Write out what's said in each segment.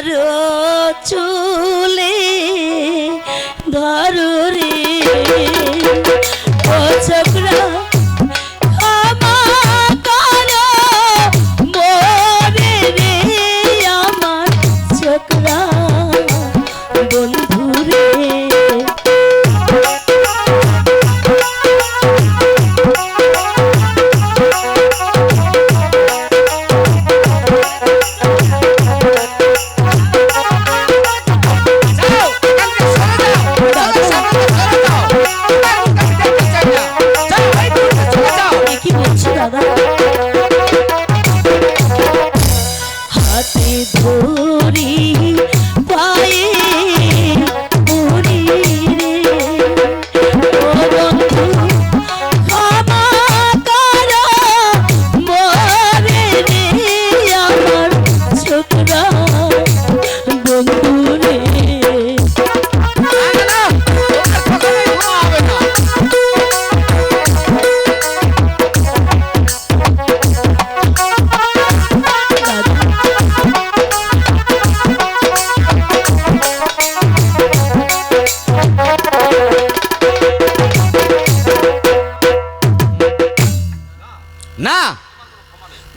আমার চুলে ধরো রে। ও ছোকরা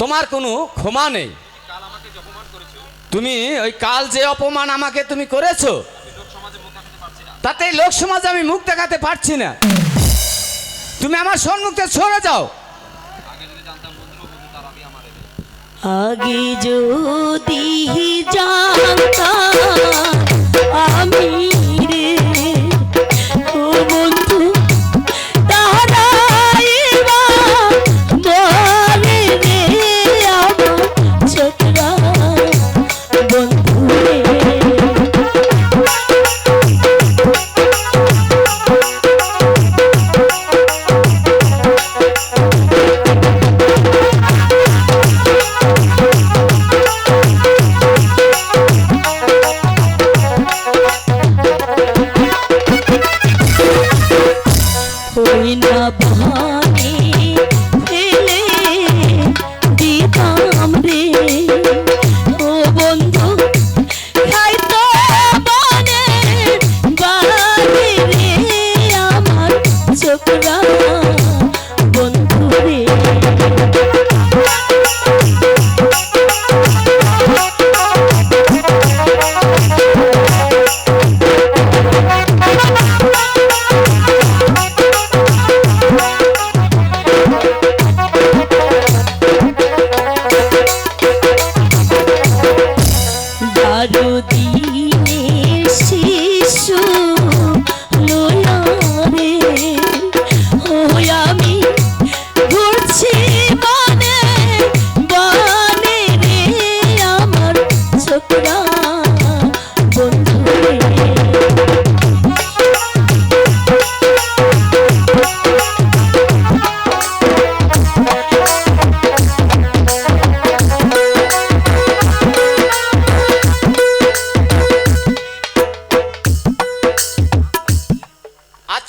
তোমার কোনো ক্ষমা নেই। তুমি ওই কাল যে অপমান আমাকে তুমি করেছ তাতে লোক সমাজে আমি মুখ দেখাতে পারছি না। তুমি আমার সম্মুখে সরে যাও। আগে যদি জানতাম, আমি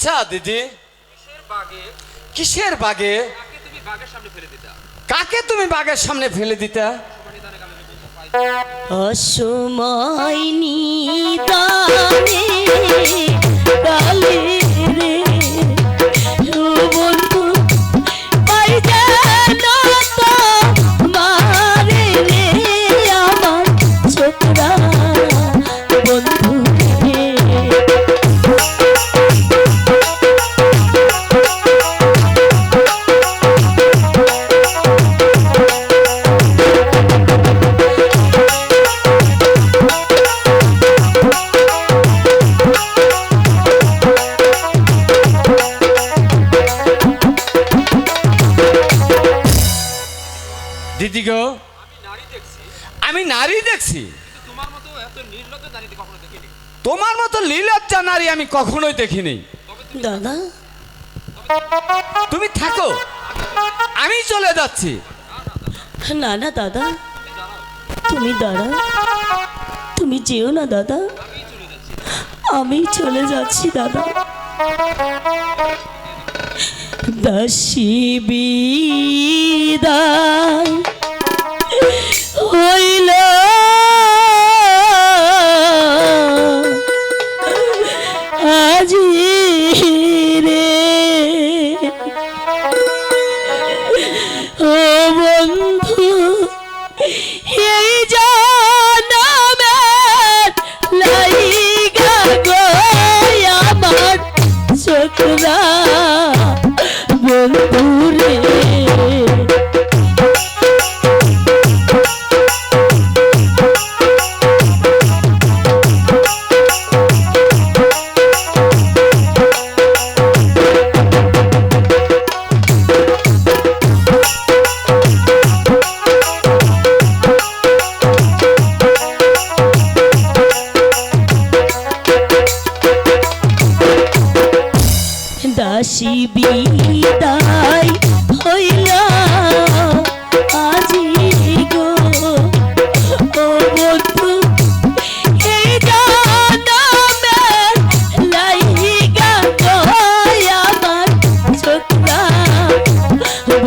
আচ্ছা দিদি। কিসের বাগে? কাকে তুমি বাগের সামনে ফেলে দিতা? অসময় নিদানে কালে রে নারী দেখছি। তোমার মতো এত নির্লজ্জ নারীতে কখনো দেখিনি। তোমার মতো লীলজ্জা নারী আমি কখনোই দেখিনি। দাদা? তুমি থাকো। আমি চলে যাচ্ছি। না না দাদা। তুমি দাঁড়াও। তুমি যেও না দাদা। আমি চলে যাচ্ছি দাদা। দাসী বিদায়।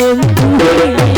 தம்பி